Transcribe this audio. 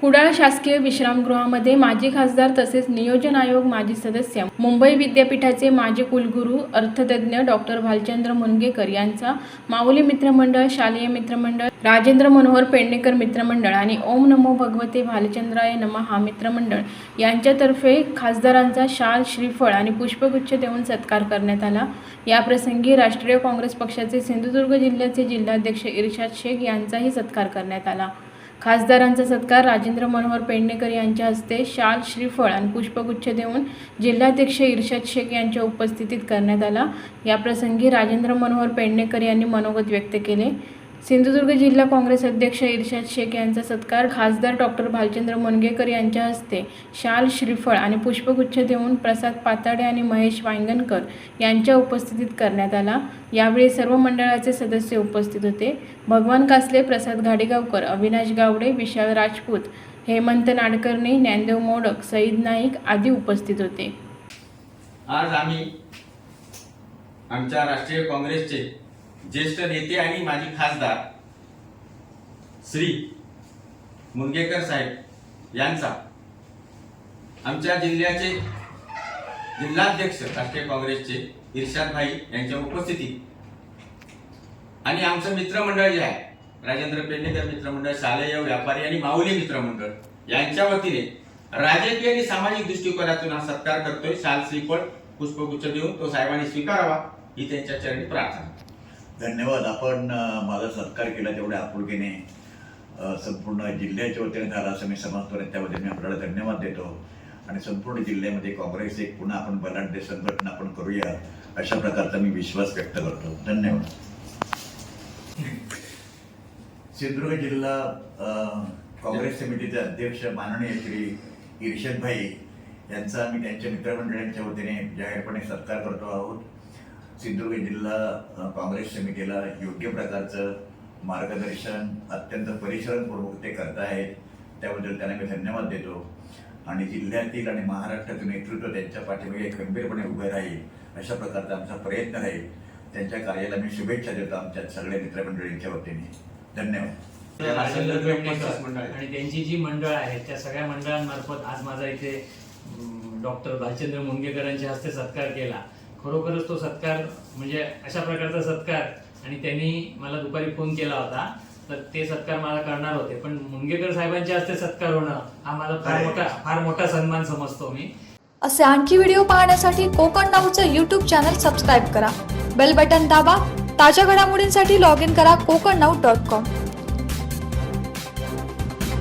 कुडाळ शासकीय विश्रामगृहामध्ये माजी खासदार तसेच नियोजन आयोग माजी सदस्य मुंबई विद्यापीठाचे माजी कुलगुरू अर्थतज्ञ डॉक्टर भालचंद्र मुनगेकर यांचा माऊली मित्रमंडळ शालेय मित्रमंडळ राजेंद्र मनोहर पेडणेकर मित्रमंडळ आणि ओम नमो भगवते भालचंद्राय नम हा मित्रमंडळ यांच्यातर्फे खासदारांचा शाल श्रीफळ आणि पुष्पगुच्छ देऊन सत्कार करण्यात आला. याप्रसंगी राष्ट्रीय काँग्रेस पक्षाचे सिंधुदुर्ग जिल्ह्याचे जिल्हाध्यक्ष इर्शाद शेख यांचाही सत्कार करण्यात आला. खासदारांचा सत्कार राजेंद्र मनोहर पेडणेकर यांच्या हस्ते शाल श्रीफळ आणि पुष्पगुच्छ देऊन जिल्हाध्यक्ष इर्शाद शेख यांच्या उपस्थितीत करण्यात आला. याप्रसंगी राजेंद्र मनोहर पेडणेकर यांनी मनोगत व्यक्त केले. सिंधुदुर्ग जिल्हा काँग्रेस अध्यक्ष इर्शाद शेख यांचा सत्कार खासदार डॉक्टर भालचंद्र मुनगेकर यांच्या हस्ते शाल श्रीफळ आणि पुष्पगुच्छ देऊन प्रसाद पाताडे आणि महेश वांगणकर यांच्या उपस्थितीत करण्यात आला. यावेळी सर्व मंडळाचे सदस्य उपस्थित होते. भगवान कासले प्रसाद घाडेगावकर अविनाश गावडे विशाल राजपूत हेमंत नाडकर्णी ज्ञानदेव मोडक सईद नाईक आदी उपस्थित होते. आज आम्ही आमच्या राष्ट्रीय काँग्रेसचे ज्येष्ठ नेते आणि माजी खासदार श्री मुनगेकर साहेब यांचा आमच्या जिल्ह्याचे जिल्हाध्यक्ष राष्ट्रीय काँग्रेसचे इर्शाद भाई यांच्या उपस्थितीत. आणि आमचं मित्रमंडळ जे आहे राजेंद्र पेडणेकर मित्रमंडळ शालेय व्यापारी आणि माऊली मित्रमंडळ यांच्या वतीने राजकीय आणि सामाजिक दृष्टिकोनातून हा सत्कार करतोय. शाल श्रीफळ पुष्पगुच्छ देऊन तो साहेबांनी स्वीकारावा. ही त्यांच्या चरणी प्रार्थना. धन्यवाद. आपण माझा सत्कार केला तेवढ्या आपुलकीने. संपूर्ण जिल्ह्याच्या वतीने झाला असं मी समजतो आणि त्याबद्दल मी आपल्याला धन्यवाद देतो. आणि संपूर्ण जिल्ह्यामध्ये काँग्रेस एक पुन्हा आपण बलाढ्य संघटना आपण करूया अशा प्रकारचा मी विश्वास व्यक्त करतो. धन्यवाद. सिंधुदुर्ग जिल्हा काँग्रेस समितीचे अध्यक्ष माननीय श्री इर्षदभाई यांचा आम्ही त्यांच्या मित्रमंडळांच्या वतीने जाहीरपणे सत्कार करतो आहोत. सिंधुदुर्ग जिल्हा काँग्रेस समितीला योग्य प्रकारचं मार्गदर्शन अत्यंत परिश्रमपूर्वक ते करत आहेत. त्याबद्दल त्यांना मी धन्यवाद देतो. आणि जिल्ह्यातील आणि महाराष्ट्रातील नेतृत्व त्यांच्या पाठीमागे खंबीरपणे उभे राहील अशा प्रकारचा आमचा प्रयत्न राहील त्यांच्या कार्याला मी शुभेच्छा देतो आमच्या सगळ्या मित्रमंडळींच्या वतीने. धन्यवाद. आणि त्यांची जी मंडळ आहेत त्या सगळ्या मंडळांमार्फत आज माझा इथे डॉक्टर भालचंद्र मुनगेकरांच्या हस्ते सत्कार केला. खरोखरच तो सत्कार म्हणजे अशा प्रकारचा सत्कार. आणि त्यांनी मला दुपारी फोन केला होता. तर ते सत्कार मला करणार होते. पण मुनगेकर साहेबांच्या हस्ते सत्कार होणं हा माझा फार मोठा फार मोठा सन्मान समजतो मी. असे आणखी व्हिडिओ पाहण्यासाठी कोकण नाऊचं यूट्यूब चॅनल सबस्क्राईब करा. बेल बटन दाबा. ताज्या घडामोडींसाठी लॉग इन करा कोकण नाऊ डॉट कॉम